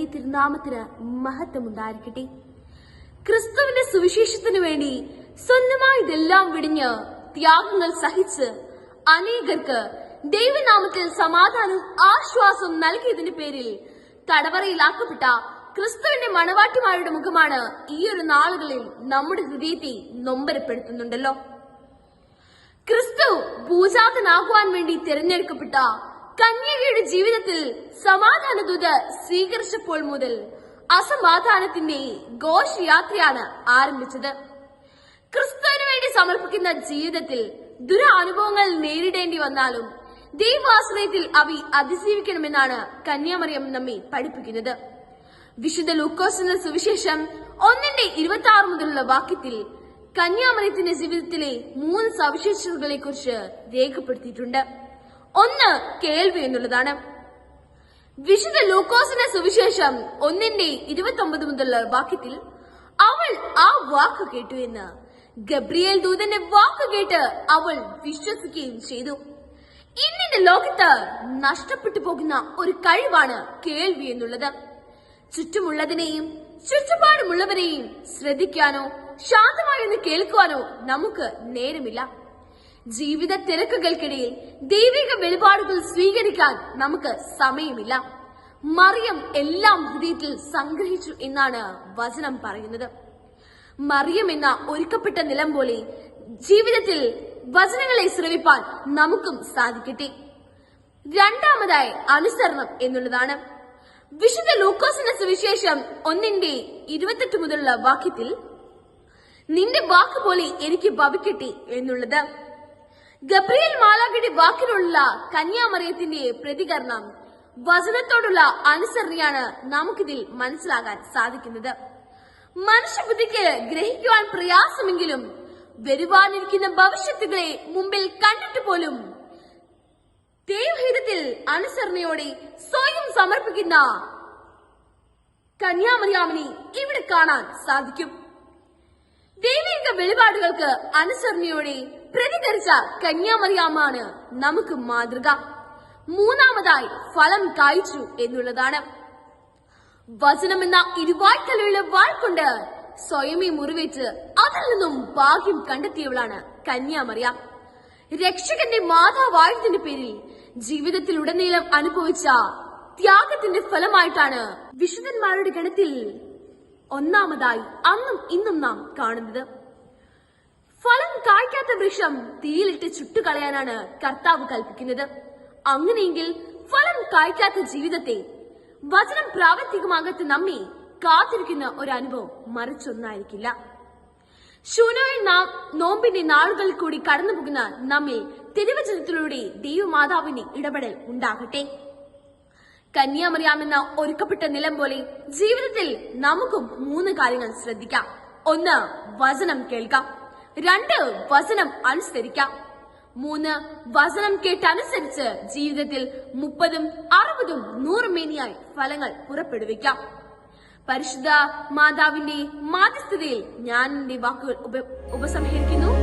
തിരുനാമത്തിന് മഹത്വമുണ്ടായിരിക്കട്ടെ. ക്രിസ്തുവിന്റെ സുവിശേഷത്തിനു വേണ്ടി സ്വന്തമായി ഇതെല്ലാം വിടിഞ്ഞ് ത്യാഗങ്ങൾ സഹിച്ച് അനേകർക്ക് ദൈവനാമത്തിൽ സമാധാനവും ആശ്വാസവും നൽകിയതിന്റെ പേരിൽ തടവറയിലാക്കപ്പെട്ട ക്രിസ്തുവിന്റെ മണവാട്ടിമാരുടെ മുഖമാണ് ഈ ഒരു നാളുകളിൽ നമ്മുടെ ഹൃദയത്തെ നൊമ്പരപ്പെടുത്തുന്നുണ്ടല്ലോ. ക്രിസ്തു ഭൂജാതനാകുവാൻ വേണ്ടി തിരഞ്ഞെടുക്കപ്പെട്ട കന്യകയുടെ ജീവിതത്തിൽ സമാധാന ദൂത് സ്വീകരിച്ചപ്പോൾ മുതൽ അസമാധാനത്തിന്റെ ഘോഷയാത്രയാണ് ആരംഭിച്ചത്. ക്രിസ്തുവിന് വേണ്ടി സമർപ്പിക്കുന്ന ജീവിതത്തിൽ ദുരനുഭവങ്ങൾ നേരിടേണ്ടി വന്നാലും ദൈവാശ്രയത്തിൽ അവി അതിജീവിക്കണമെന്നാണ് കന്യാമറിയം നമ്മെ പഠിപ്പിക്കുന്നത്. വിശുദ്ധ ലൂക്കോസിന്റെ സുവിശേഷം ഒന്നിന്റെ ഇരുപത്തി ആറ് മുതലുള്ള വാക്യത്തിൽ കന്യാമറിയത്തിന്റെ ജീവിതത്തിലെ മൂന്ന് സവിശേഷതകളെ കുറിച്ച് രേഖപ്പെടുത്തിയിട്ടുണ്ട്. ഒന്ന് കേൾവി എന്നുള്ളതാണ്. വിശുദ്ധ ലൂക്കോസിന്റെ സുവിശേഷം ഒന്നിന്റെ ഇരുപത്തി ഒമ്പത് മുതലുള്ള വാക്യത്തിൽ അവൾ ആ വാക്ക് കേട്ടു എന്ന്. ഗബ്രിയേൽ ദൂതന്റെ വാക്ക് കേട്ട് അവൾ വിശ്വസിക്കുകയും ചെയ്തു. ഇന്നിന്റെ ലോകത്ത് നഷ്ടപ്പെട്ടു പോകുന്ന ഒരു കഴിവാണ് കേൾവി എന്നുള്ളത്. ചുറ്റുമുള്ളതിനെയും ചുറ്റുപാടുമുള്ളവരെയും ശ്രദ്ധിക്കാനോ ശാന്തമായി ഒന്ന് കേൾക്കുവാനോ നമുക്ക് നേരമില്ല. ജീവിത തിരക്കുകൾക്കിടയിൽ ദൈവിക വെളിപാടുകൾ സ്വീകരിക്കാൻ നമുക്ക് സമയമില്ല. മറിയം എല്ലാം ഹൃദയത്തിൽ സംഗ്രഹിച്ചു എന്നാണ് വചനം പറയുന്നത്. മറിയം എന്ന ഒരുക്കപ്പെട്ട നിലം പോലെ ജീവിതത്തിൽ വചനങ്ങളെ ശ്രവിപ്പാൻ നമുക്കും സാധിക്കട്ടെ. രണ്ടാമതായി അനുസരണം എന്നുള്ളതാണ്. വിശുദ്ധ ലൂക്കോസിന്റെ സുവിശേഷം ഒന്നിന്റെ ഇരുപത്തെട്ട് മുതലുള്ള വാക്യത്തിൽ നിന്റെ വാക്ക് പോലെ എനിക്ക് ഭവിക്കട്ടെ എന്നുള്ളത്. ഗബ്രിയേൽ മാലാഖയുടെ വാക്കിലുള്ള കന്യാമറിയത്തിന്റെ പ്രതികരണം വചനത്തോടുള്ള അനുസരണയാണ് നമുക്കിതിൽ മനസ്സിലാകാൻ സാധിക്കുന്നത്. മനുഷ്യബുദ്ധിക്ക് ഗ്രഹിക്കുവാൻ പ്രയാസമെങ്കിലും വരുവാനിരിക്കുന്ന ഭവിഷ്യത്തുകളെ മുമ്പിൽ കണ്ടിട്ട് പോലും ദൈവഹിതത്തിൽ അനുസരണയോടെ സ്വയം സമർപ്പിക്കുന്ന കന്യാമറിയാമിനെ ഇവിടെ കാണാൻ സാധിക്കും. ദൈവിക വെളിപാടുകൾക്ക് അനുസരണയോടെ പ്രതികരിച്ച കന്യാമറിയാമാണ് നമുക്ക് മാതൃക. മൂന്നാമതായി ഫലം കായ്ച്ചു എന്നുള്ളതാണ്. വചനമെന്ന ഇരുവായ്ക്കലുള്ള വാൾ കൊണ്ട് സ്വയമേ മുറിവേറ്റ് അതിൽ നിന്നും ഭാഗ്യം കണ്ടെത്തിയവളാണ് കന്യാമറിയ. രക്ഷകന്റെ മാതാവായതിന്റെ പേരിൽ ജീവിതത്തിൽ ഉടനീളം അനുഭവിച്ച ത്യാഗത്തിന്റെ ഫലമായിട്ടാണ് വിശുദ്ധന്മാരുടെ ഗണത്തിൽ ഒന്നാമതായി അന്നും ഇന്നും നാം കാണുന്നത്. ഫലം കായ്ക്കാത്ത വൃക്ഷം തീയിലിട്ട് ചുട്ടുകളയാനാണ് കർത്താവ് കൽപ്പിക്കുന്നത്. അങ്ങനെയെങ്കിൽ ഫലം കായ്ക്കാത്ത ജീവിതത്തെ വചനം പ്രാവർത്തികമാകത്ത് നമ്മെ കാത്തിരിക്കുന്ന ഒരു അനുഭവം മറിച്ചൊന്നായിരിക്കില്ല. ശൂനോയിൽ നാം നോമ്പിന്റെ നാളുകളിൽ കൂടി കടന്നു പോകുന്ന നമ്മിൽ തിരുവചനത്തിലൂടെ ദൈവമാതാവിന്റെ ഇടപെടൽ ഉണ്ടാകട്ടെ. കന്യാമറിയാമെന്ന ഒരുക്കപ്പെട്ട നിലം പോലെ ജീവിതത്തിൽ നമുക്കും മൂന്ന് കാര്യങ്ങൾ ശ്രദ്ധിക്കാം. ഒന്ന് വചനം കേൾക്കാം. രണ്ട് വചനം അനുസരിക്കാം. മൂന്ന് വചനം കേട്ടനുസരിച്ച് ജീവിതത്തിൽ മുപ്പതും അറുപതും നൂറും മേനിയായി ഫലങ്ങൾ പുറപ്പെടുവിക്കാം. പരിശുദ്ധ മാതാവിന്റെ മാധ്യസ്ഥതയിൽ ഞാൻ എന്റെ വാക്കുകൾ ഉപ- ഉപസംഹരിക്കുന്നു.